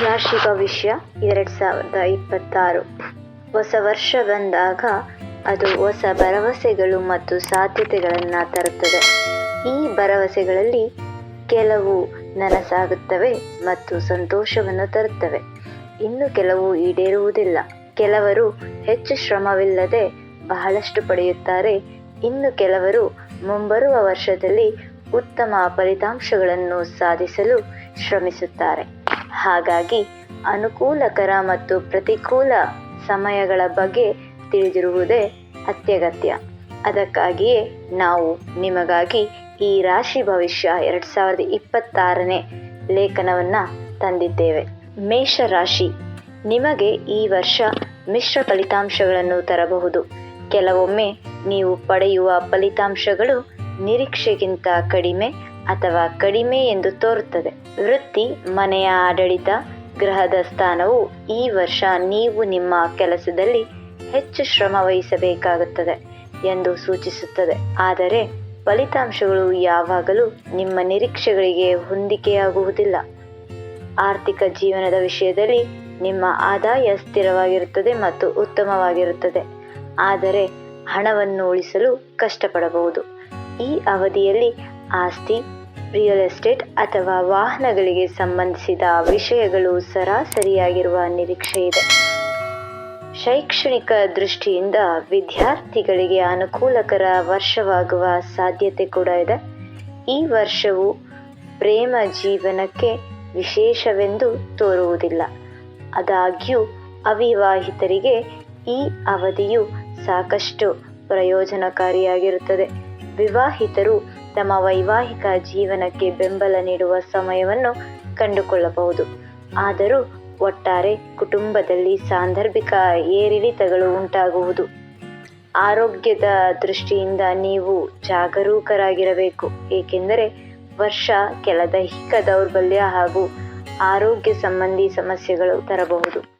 ರಾಶಿ ವಿಷಯ ಎರಡು ಸಾವಿರದ ಇಪ್ಪತ್ತಾರು. ಹೊಸ ವರ್ಷ ಬಂದಾಗ ಅದು ಹೊಸ ಭರವಸೆಗಳು ಮತ್ತು ಸಾಧ್ಯತೆಗಳನ್ನು ತರುತ್ತದೆ. ಈ ಭರವಸೆಗಳಲ್ಲಿ ಕೆಲವು ನನಸಾಗುತ್ತವೆ ಮತ್ತು ಸಂತೋಷವನ್ನು ತರುತ್ತವೆ. ಇನ್ನು ಕೆಲವು ಈಡೇರುವುದಿಲ್ಲ. ಕೆಲವರು ಹೆಚ್ಚು ಶ್ರಮವಿಲ್ಲದೆ ಬಹಳಷ್ಟು ಪಡೆಯುತ್ತಾರೆ. ಇನ್ನು ಕೆಲವರು ಮುಂಬರುವ ವರ್ಷದಲ್ಲಿ ಉತ್ತಮ ಫಲಿತಾಂಶಗಳನ್ನು ಸಾಧಿಸಲು ಶ್ರಮಿಸುತ್ತಾರೆ. ಹಾಗಾಗಿ ಅನುಕೂಲಕರ ಮತ್ತು ಪ್ರತಿಕೂಲ ಸಮಯಗಳ ಬಗ್ಗೆ ತಿಳಿದಿರುವುದೇ ಅತ್ಯಗತ್ಯ. ಅದಕ್ಕಾಗಿಯೇ ನಾವು ನಿಮಗಾಗಿ ಈ ರಾಶಿ ಭವಿಷ್ಯ ಎರಡು ಸಾವಿರದ ಇಪ್ಪತ್ತಾರನೇ ಲೇಖನವನ್ನು ತಂದಿದ್ದೇವೆ. ಮೇಷರಾಶಿ, ನಿಮಗೆ ಈ ವರ್ಷ ಮಿಶ್ರ ಫಲಿತಾಂಶಗಳನ್ನು ತರಬಹುದು. ಕೆಲವೊಮ್ಮೆ ನೀವು ಪಡೆಯುವ ಫಲಿತಾಂಶಗಳು ನಿರೀಕ್ಷೆಗಿಂತ ಕಡಿಮೆ ಅಥವಾ ಕಡಿಮೆ ಎಂದು ತೋರುತ್ತದೆ. ವೃತ್ತಿ, ಮನೆಯ ಆಡಳಿತ, ಗ್ರಹದ ಸ್ಥಾನವು ಈ ವರ್ಷ ನೀವು ನಿಮ್ಮ ಕೆಲಸದಲ್ಲಿ ಹೆಚ್ಚು ಶ್ರಮ ವಹಿಸಬೇಕಾಗುತ್ತದೆ ಎಂದು ಸೂಚಿಸುತ್ತದೆ. ಆದರೆ, ಫಲಿತಾಂಶಗಳು ಯಾವಾಗಲೂ ನಿಮ್ಮ ನಿರೀಕ್ಷೆಗಳಿಗೆ ಹೊಂದಿಕೆಯಾಗುವುದಿಲ್ಲ. ಆರ್ಥಿಕ ಜೀವನದ ವಿಷಯದಲ್ಲಿ ನಿಮ್ಮ ಆದಾಯ ಸ್ಥಿರವಾಗಿರುತ್ತದೆ ಮತ್ತು ಉತ್ತಮವಾಗಿರುತ್ತದೆ. ಆದರೆ, ಹಣವನ್ನು ಉಳಿಸಲು ಕಷ್ಟಪಡಬಹುದು. ಈ ಅವಧಿಯಲ್ಲಿ ಆಸ್ತಿ ರಿಯಲ್ ಎಸ್ಟೇಟ್ ಅಥವಾ ವಾಹನಗಳಿಗೆ ಸಂಬಂಧಿಸಿದ ವಿಷಯಗಳು ಸರಾಸರಿಯಾಗಿರುವ ನಿರೀಕ್ಷೆ ಇದೆ. ಶೈಕ್ಷಣಿಕ ದೃಷ್ಟಿಯಿಂದ ವಿದ್ಯಾರ್ಥಿಗಳಿಗೆ ಅನುಕೂಲಕರ ವರ್ಷವಾಗುವ ಸಾಧ್ಯತೆ ಕೂಡ ಇದೆ. ಈ ವರ್ಷವು ಪ್ರೇಮ ಜೀವನಕ್ಕೆ ವಿಶೇಷವೆಂದು ತೋರುವುದಿಲ್ಲ. ಆದಾಗ್ಯೂ, ಅವಿವಾಹಿತರಿಗೆ ಈ ಅವಧಿಯು ಸಾಕಷ್ಟು ಪ್ರಯೋಜನಕಾರಿಯಾಗಿರುತ್ತದೆ. ವಿವಾಹಿತರು ತಮ್ಮ ವೈವಾಹಿಕ ಜೀವನಕ್ಕೆ ಬೆಂಬಲ ನೀಡುವ ಸಮಯವನ್ನು ಕಂಡುಕೊಳ್ಳಬಹುದು. ಆದರೂ ಒಟ್ಟಾರೆ ಕುಟುಂಬದಲ್ಲಿ ಸಾಂದರ್ಭಿಕ ಏರಿಳಿತಗಳು ಉಂಟಾಗುವುದು. ಆರೋಗ್ಯದ ದೃಷ್ಟಿಯಿಂದ ನೀವು ಜಾಗರೂಕರಾಗಿರಬೇಕು, ಏಕೆಂದರೆ ವರ್ಷ ಕೆಲ ದೈಹಿಕ ದೌರ್ಬಲ್ಯ ಹಾಗೂ ಆರೋಗ್ಯ ಸಂಬಂಧಿ ಸಮಸ್ಯೆಗಳು ತರಬಹುದು.